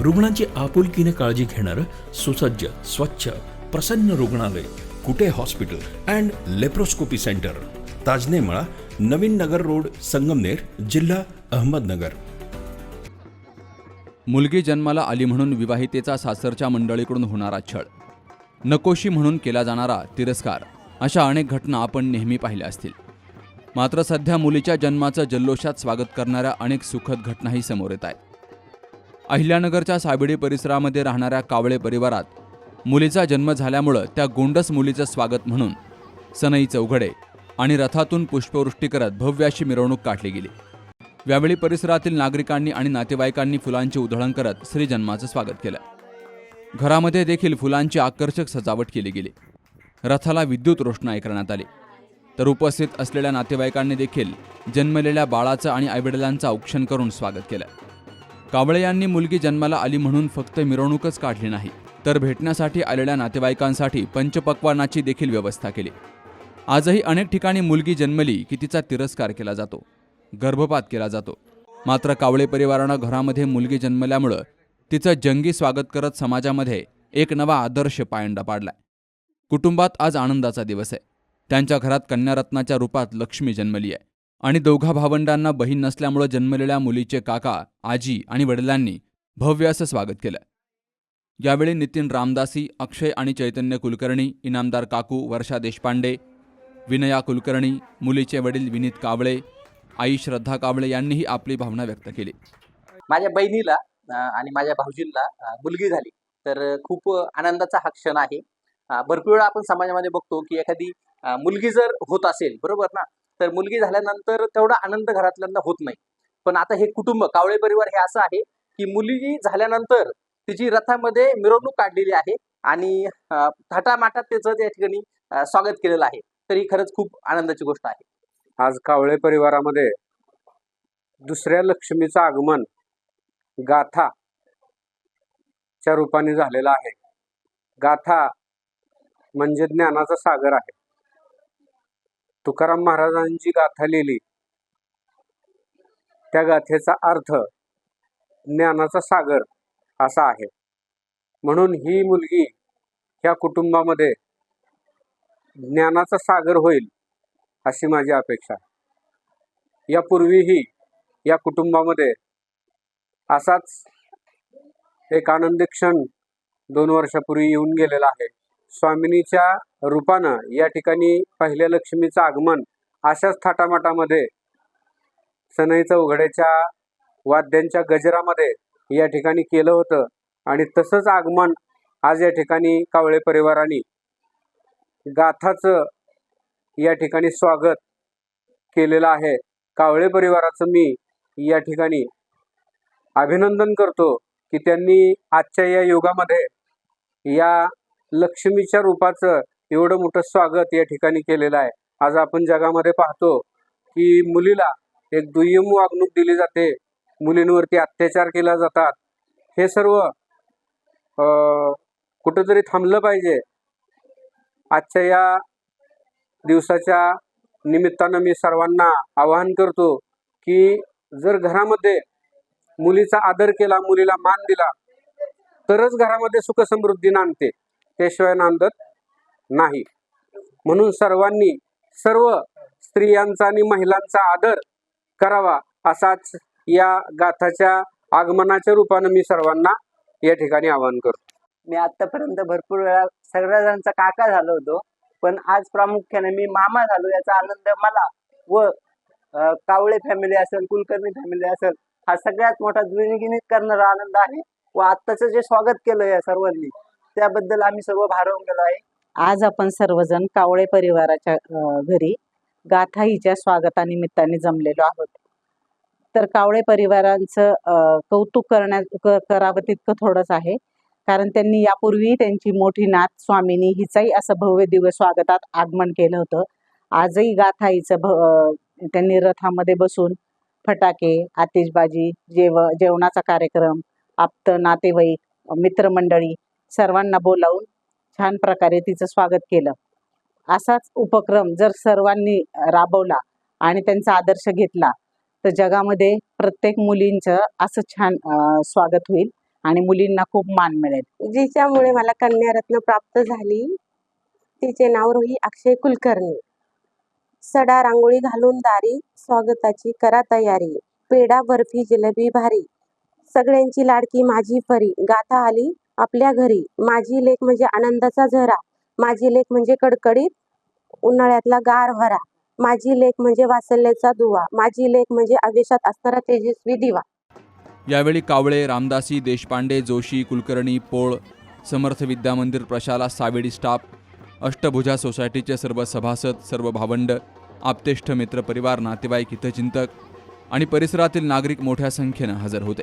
रुग्णांची आपुलकीने काळजी घेणारं सुसज्ज स्वच्छ प्रसन्न रुग्णालय Kute hospital and laparoscopy centre. Tajnemala Navin Nagar road Sangamner जिल्हा अहमदनगर. मुलगी जन्माला आली म्हणून विवाहितेचा सासरच्या मंडळीकडून होणारा छळ. नकोशी म्हणून केला जाणारा तिरस्कार. अशा अनेक घटना आपण नेहमी पाहिल्या असतील. मात्र सध्या मुलीच्या जन्माचं जल्लोषात स्वागत करणाऱ्या अनेक सुखद घटनाही समोर येत आहेत. अहिल्यानगरच्या साबिडी परिसरामध्ये राहणाऱ्या कावळे परिवारात मुलीचा जन्म झाल्यामुळं त्या गोंडस मुलीचं स्वागत म्हणून सनई चौघडे आणि रथातून पुष्पवृष्टी करत भव्य अशी मिरवणूक काढली गेली. यावेळी परिसरातील नागरिकांनी आणि नातेवाईकांनी फुलांची उधळण करत श्रीजन्माचं स्वागत केलं. घरामध्ये देखील फुलांची आकर्षक सजावट केली गेली. रथाला विद्युत रोषणाई करण्यात आली. तर उपस्थित असलेल्या नातेवाईकांनी देखील जन्मलेल्या बाळाचं आणि आईवडिलांचं औक्षण करून स्वागत केलं. कावळे यांनी मुलगी जन्माला आली म्हणून फक्त मिरवणूकच काढली नाही तर भेटण्यासाठी आलेल्या नातेवाईकांसाठी पंचपक्वानाची देखील व्यवस्था केली. आजही अनेक ठिकाणी मुलगी जन्मली की तिचा तिरस्कार केला जातो गर्भपात केला जातो. मात्र कावळे परिवारानं घरामध्ये मुलगी जन्मल्यामुळं तिचं जंगी स्वागत करत समाजामध्ये एक नवा आदर्श पायंडा पाडलाय. कुटुंबात आज आनंदाचा दिवस आहे. त्यांच्या घरात कन्यारत्नाच्या रूपात लक्ष्मी जन्मली आहे. आणि दोघा भावंडांना बहीण नसल्यामुळं जन्मलेल्या मुलीचे काका आजी आणि वडिलांनी भव्य असं स्वागत केलं. यावेळी नितीन रामदासी अक्षय आणि चैतन्य कुलकर्णी इनामदार काकू वर्षा देशपांडे विनया कुलकर्णी मुलीचे वडील विनीत कावळे आई श्रद्धा कावळे यांनीही आपली भावना व्यक्त केली. माझ्या बहिणीला आणि माझ्या भाऊजींना मुलगी झाली. तर खूप आनंदाचा हा क्षण आहे. भरपूर वेळा आपण समाजामध्ये बघतो की एखादी मुलगी जर होत असेल बरोबर ना? तर मुलगी झाल्यानंतर तेवढा आनंद घरातल्यांना होत नाही. पण आता हे कुटुंब कावळे परिवार हे असं आहे की मुलगी झाल्यानंतर तिची रथामध्ये मिरवणूक काढलेली आहे आणि थाटामाटात त्याचं त्या ठिकाणी स्वागत केलेलं आहे. तर ही खरंच खूप आनंदाची गोष्ट आहे. आज कावळे परिवारामध्ये दुसऱ्या लक्ष्मीचं आगमन गाथा च्या रूपाने झालेलं आहे. गाथा म्हणजे ज्ञानाचा सागर आहे. तुकाराम महाराजांची गाथा लिहिली. त्या गाथेचा अर्थ ज्ञानाचा सागर असा आहे. म्हणून ही मुलगी ह्या कुटुंबामध्ये ज्ञानाचा सागर होईल अशी माझी अपेक्षा आहे. यापूर्वीही या कुटुंबामध्ये असाच एक आनंदी क्षण दोन वर्षापूर्वी येऊन गेलेला आहे. स्वामिनीच्या रूपानं या ठिकाणी पहिल्या लक्ष्मीचं आगमन अशाच थाटामाटामध्ये सनई चौघड्याच्या वाद्यांच्या गजरामध्ये या ठिकाणी केलं होतं. आणि तसंच आगमन आज या ठिकाणी कावळे परिवाराने गाथाचं या ठिकाणी स्वागत केलेलं आहे. कावळे परिवाराचं मी या ठिकाणी अभिनंदन करतो की त्यांनी आजच्या या युगामध्ये या लक्ष्मीच्या रूपाचं एवढं मोठं स्वागत या ठिकाणी केलेलं आहे. आज आपण जगामध्ये पाहतो की मुलीला एक दुय्यम वागणूक दिली जाते. मुलींवरती अत्याचार केला जातात. हे सर्व कुठंतरी थांबलं पाहिजे. आजच्या या दिवसाच्या निमित्तानं मी सर्वांना आवाहन करतो की जर घरामध्ये मुलीचा आदर केला मुलीला मान दिला तरच घरामध्ये सुखसमृद्धी नांदते. त्याशिवाय नांदत नाही. म्हणून सर्वांनी सर्व स्त्रियांचा आणि महिलांचा आदर करावा असाच या गाथाच्या आगमनाच्या रूपानं मी सर्वांना या ठिकाणी आवाहन करतो. मी आतापर्यंत भरपूर वेळा सगळ्या जणांचा काका झालो होतो पण आज प्रामुख्याने मी मामा झालो याचा आनंद मला व कावळे फॅमिली असेल कुलकर्णी फॅमिली असेल हा सगळ्यात मोठा द्विनिगिनीत करणारा आनंद आहे व आत्ताचं जे स्वागत केलं या सर्वांनी त्याबद्दल आम्ही सर्व भारावून गेलो आहे. आज आपण सर्वजण कावळे परिवाराच्या घरी गाथा हिच्या स्वागतानिमित्ताने जमलेलो आहोत. तर कावळे परिवारांचं कौतुक करण्या क- करावं तितकं थोडंच आहे. कारण त्यांनी यापूर्वी त्यांची मोठी नाथ स्वामिनी हिचाही असं भव्य दिव्य स्वागतात आगमन केलं होतं. आजही गाथा हिचं त्यांनी रथामध्ये बसून फटाके आतिषबाजी जेव जेवणाचा कार्यक्रम आप्त नातेवाईक मित्रमंडळी सर्वांना बोलावून छान प्रकारे तिचं स्वागत केलं. असाच उपक्रम जर सर्वांनी राबवला आणि त्यांचा आदर्श घेतला तर जगामध्ये प्रत्येक मुलींचं असं छान स्वागत होईल आणि मुलींना खूप मान मिळेल. जिच्यामुळे मला कन्यारत्न प्राप्त झाली तिचे नाव रोही अक्षय कुलकर्णी. सडा रांगोळी घालून दारी स्वागताची करा तयारी पेढा बर्फी जिलेबी भारी सगळ्यांची लाडकी माझी परी गाथा आली आपल्या घरी. माझी लेख म्हणजे आनंदाचा झरा. माझी लेख म्हणजे कडकडीत उन्हाळ्यातला गार हरा माझी लेख म्हणजे वासल्याचा दुवा. माझी लेख म्हणजे आवेशात असणारा तेजस्वी दिवा. यावेळी कावळे रामदासी देशपांडे जोशी कुलकर्णी पोळ समर्थ विद्या मंदिर प्रशाला सावेडी स्टाफ अष्टभुजा सोसायटीचे सर्व सभासद सर्व भावंड आप्तेष्ट मित्रपरिवार नातेवाईक हितचिंतक आणि परिसरातील नागरिक मोठ्या संख्येनं हजर होते.